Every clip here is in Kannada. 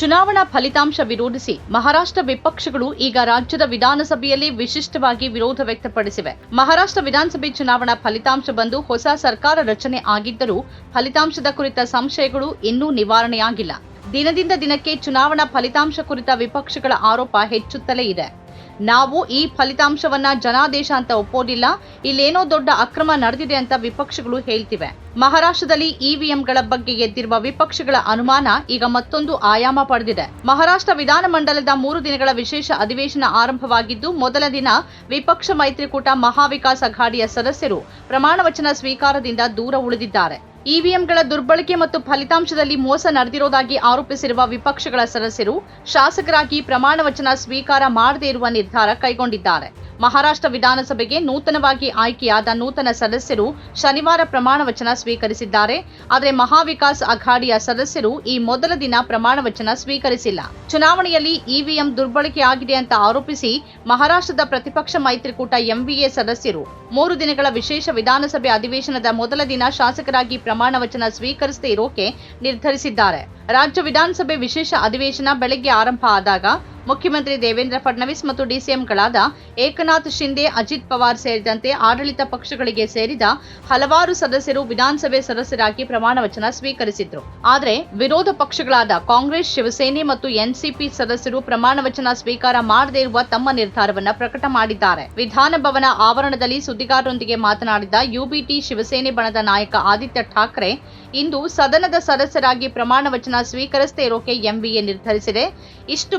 ಚುನಾವಣಾ ಫಲಿತಾಂಶ ವಿರೋಧಿಸಿ ಮಹಾರಾಷ್ಟ್ರ ವಿಪಕ್ಷಗಳು ಈಗ ರಾಜ್ಯದ ವಿಧಾನಸಭೆಯಲ್ಲಿ ವಿಶಿಷ್ಟವಾಗಿ ವಿರೋಧ ವ್ಯಕ್ತಪಡಿಸಿವೆ. ಮಹಾರಾಷ್ಟ್ರ ವಿಧಾನಸಭೆ ಚುನಾವಣಾ ಫಲಿತಾಂಶ ಬಂದು ಹೊಸ ಸರ್ಕಾರ ರಚನೆ ಆಗಿದ್ದರೂ ಫಲಿತಾಂಶದ ಕುರಿತ ಸಂಶಯಗಳು ಇನ್ನೂ ನಿವಾರಣೆಯಾಗಿಲ್ಲ. ದಿನದಿಂದ ದಿನಕ್ಕೆ ಚುನಾವಣಾ ಫಲಿತಾಂಶ ಕುರಿತ ವಿಪಕ್ಷಗಳ ಆರೋಪ ಹೆಚ್ಚುತ್ತಲೇ ಇದೆ. ನಾವು ಈ ಫಲಿತಾಂಶವನ್ನ ಜನಾದೇಶ ಅಂತ ಒಪ್ಪೋದಿಲ್ಲ. ಇಲ್ಲೇನೋ ದೊಡ್ಡ ಅಕ್ರಮ ನಡೆದಿದೆ ಅಂತ ವಿಪಕ್ಷಗಳು ಹೇಳ್ತಿವೆ. ಮಹಾರಾಷ್ಟ್ರದಲ್ಲಿ ಇವಿಎಂಗಳ ಬಗ್ಗೆ ಎದ್ದಿರುವ ವಿಪಕ್ಷಗಳ ಅನುಮಾನ ಈಗ ಮತ್ತೊಂದು ಆಯಾಮ ಪಡೆದಿದೆ. ಮಹಾರಾಷ್ಟ್ರ ವಿಧಾನಮಂಡಲದ ಮೂರು ದಿನಗಳ ವಿಶೇಷ ಅಧಿವೇಶನ ಆರಂಭವಾಗಿದ್ದು, ಮೊದಲ ದಿನ ವಿಪಕ್ಷ ಮೈತ್ರಿಕೂಟ ಮಹಾವಿಕಾಸ್ ಅಘಾಡಿಯ ಸದಸ್ಯರು ಪ್ರಮಾಣ ವಚನ ಸ್ವೀಕಾರದಿಂದ ದೂರ ಉಳಿದಿದ್ದಾರೆ. ಇವಿಎಂಗಳ ದುರ್ಬಳಕೆ ಮತ್ತು ಫಲಿತಾಂಶದಲ್ಲಿ ಮೋಸ ನಡೆದಿರೋದಾಗಿ ಆರೋಪಿಸಿರುವ ವಿಪಕ್ಷಗಳ ಸದಸ್ಯರು ಶಾಸಕರಾಗಿ ಪ್ರಮಾಣ ವಚನ ಸ್ವೀಕಾರ ಮಾಡದೇ ಇರುವ ನಿರ್ಧಾರ ಕೈಗೊಂಡಿದ್ದಾರೆ. ಮಹಾರಾಷ್ಟ್ರ ವಿಧಾನಸಭೆಗೆ ನೂತನವಾಗಿ ಆಯ್ಕೆಯಾದ ನೂತನ ಸದಸ್ಯರು ಶನಿವಾರ ಪ್ರಮಾಣ ವಚನ ಸ್ವೀಕರಿಸಿದ್ದಾರೆ. ಆದರೆ ಮಹಾವಿಕಾಸ್ ಅಘಾಡಿಯ ಸದಸ್ಯರು ಈ ಮೊದಲ ದಿನ ಪ್ರಮಾಣ ವಚನ ಸ್ವೀಕರಿಸಿಲ್ಲ. ಚುನಾವಣೆಯಲ್ಲಿ ಇವಿಎಂ ದುರ್ಬಳಕೆ ಆಗಿದೆ ಅಂತ ಆರೋಪಿಸಿ ಮಹಾರಾಷ್ಟ್ರದ ಪ್ರತಿಪಕ್ಷ ಮೈತ್ರಿಕೂಟ ಎಂವಿಎ ಸದಸ್ಯರು ಮೂರು ದಿನಗಳ ವಿಶೇಷ ವಿಧಾನಸಭೆ ಅಧಿವೇಶನದ ಮೊದಲ ದಿನ ಶಾಸಕರಾಗಿ ಪ್ರಮಾಣ ವಚನ ಸ್ವೀಕರಿಸದೇ ಇರೋಕೆ ನಿರ್ಧರಿಸಿದ್ದಾರೆ. ರಾಜ್ಯ ವಿಧಾನಸಭೆ ವಿಶೇಷ ಅಧಿವೇಶನ ಬೆಳಗ್ಗೆ ಆರಂಭ ಆದಾಗ ಮುಖ್ಯಮಂತ್ರಿ ದೇವೇಂದ್ರ ಫಡ್ನವೀಸ್ ಮತ್ತು ಡಿಸಿಎಂಗಳಾದ ಏಕನಾಥ್ ಶಿಂದೆ ಅಜಿತ್ ಪವಾರ್ ಸೇರಿದಂತೆ ಆಡಳಿತ ಪಕ್ಷಗಳಿಗೆ ಸೇರಿದ ಹಲವಾರು ಸದಸ್ಯರು ವಿಧಾನಸಭೆ ಸದಸ್ಯರಾಗಿ ಪ್ರಮಾಣ ವಚನ ಸ್ವೀಕರಿಸಿದ್ರು. ಆದರೆ ವಿರೋಧ ಪಕ್ಷಗಳಾದ ಕಾಂಗ್ರೆಸ್, ಶಿವಸೇನೆ ಮತ್ತು ಎನ್ಸಿಪಿ ಸದಸ್ಯರು ಪ್ರಮಾಣ ವಚನ ಸ್ವೀಕಾರ ಮಾಡದೇ ಇರುವ ತಮ್ಮ ನಿರ್ಧಾರವನ್ನು ಪ್ರಕಟ ಮಾಡಿದ್ದಾರೆ. ವಿಧಾನಭವನ ಆವರಣದಲ್ಲಿ ಸುದ್ದಿಗಾರರೊಂದಿಗೆ ಮಾತನಾಡಿದ ಯುಬಿಟಿ ಶಿವಸೇನೆ ಬಣದ ನಾಯಕ ಆದಿತ್ಯ ಠಾಕ್ರೆ, ಇಂದು ಸದನದ ಸದಸ್ಯರಾಗಿ ಪ್ರಮಾಣ ವಚನ ಸ್ವೀಕರಿಸದೇ ಇರೋಕೆ ಎಂವಿಎ ನಿರ್ಧರಿಸಿದೆ. ಇಷ್ಟು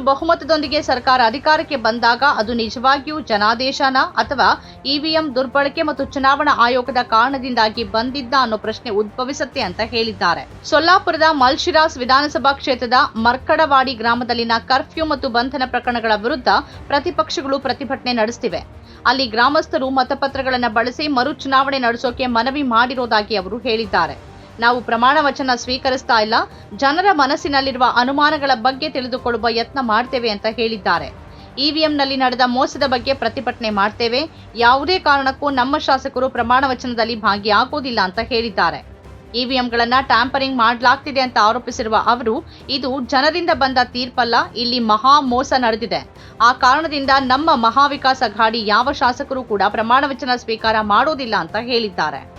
ಬಹುಮತದೊಂದಿಗೆ ಸರ್ಕಾರ ಅಧಿಕಾರಕ್ಕೆ ಬಂದಾಗ ಅದು ನಿಜವಾಗಿಯೂ ಜನಾದೇಶನ ಅಥವಾ ಇವಿಎಂ ದುರ್ಬಳಕೆ ಮತ್ತು ಚುನಾವಣಾ ಆಯೋಗದ ಕಾರಣದಿಂದಾಗಿ ಬಂದಿದ್ದ ಅನ್ನೋ ಪ್ರಶ್ನೆ ಉದ್ಭವಿಸುತ್ತೆ ಅಂತ ಹೇಳಿದ್ದಾರೆ. ಸೊಲ್ಲಾಪುರದ ಮಲ್ಶಿರಾಸ್ ವಿಧಾನಸಭಾ ಕ್ಷೇತ್ರದ ಮರ್ಕಡವಾಡಿ ಗ್ರಾಮದಲ್ಲಿನ ಕರ್ಫ್ಯೂ ಮತ್ತು ಬಂಧನ ಪ್ರಕರಣಗಳ ವಿರುದ್ಧ ಪ್ರತಿಪಕ್ಷಗಳು ಪ್ರತಿಭಟನೆ ನಡೆಸುತ್ತಿವೆ ಅಲ್ಲಿ ಗ್ರಾಮಸ್ಥರು ಮತಪತ್ರಗಳನ್ನು ಬಳಸಿ ಮರು ಚುನಾವಣೆ ನಡೆಸೋಕೆ ಮನವಿ ಮಾಡಿರೋದಾಗಿ ಅವರು ಹೇಳಿದ್ದಾರೆ. ನಾವು ಪ್ರಮಾಣ ವಚನ ಸ್ವೀಕರಿಸ್ತಾ ಇಲ್ಲ. ಜನರ ಮನಸ್ಸಿನಲ್ಲಿರುವ ಅನುಮಾನಗಳ ಬಗ್ಗೆ ತಿಳಿದುಕೊಳ್ಳುವ ಯತ್ನ ಮಾಡ್ತೇವೆ ಅಂತ ಹೇಳಿದ್ದಾರೆ. ಇವಿಎಂನಲ್ಲಿ ನಡೆದ ಮೋಸದ ಬಗ್ಗೆ ಪ್ರತಿಭಟನೆ ಮಾಡ್ತೇವೆ. ಯಾವುದೇ ಕಾರಣಕ್ಕೂ ನಮ್ಮ ಶಾಸಕರು ಪ್ರಮಾಣ ವಚನದಲ್ಲಿ ಭಾಗಿಯಾಗೋದಿಲ್ಲ ಅಂತ ಹೇಳಿದ್ದಾರೆ. ಇವಿಎಂಗಳನ್ನ ಟ್ಯಾಂಪರಿಂಗ್ ಮಾಡಲಾಗ್ತಿದೆ ಅಂತ ಆರೋಪಿಸಿರುವ ಅವರು, ಇದು ಜನರಿಂದ ಬಂದ ತೀರ್ಪಲ್ಲ, ಇಲ್ಲಿ ಮಹಾ ಮೋಸ ನಡೆದಿದೆ. ಆ ಕಾರಣದಿಂದ ನಮ್ಮ ಮಹಾವಿಕಾಸ ಅಘಾಡಿ ಯಾವ ಶಾಸಕರು ಕೂಡ ಪ್ರಮಾಣ ವಚನ ಸ್ವೀಕಾರ ಮಾಡೋದಿಲ್ಲ ಅಂತ ಹೇಳಿದ್ದಾರೆ.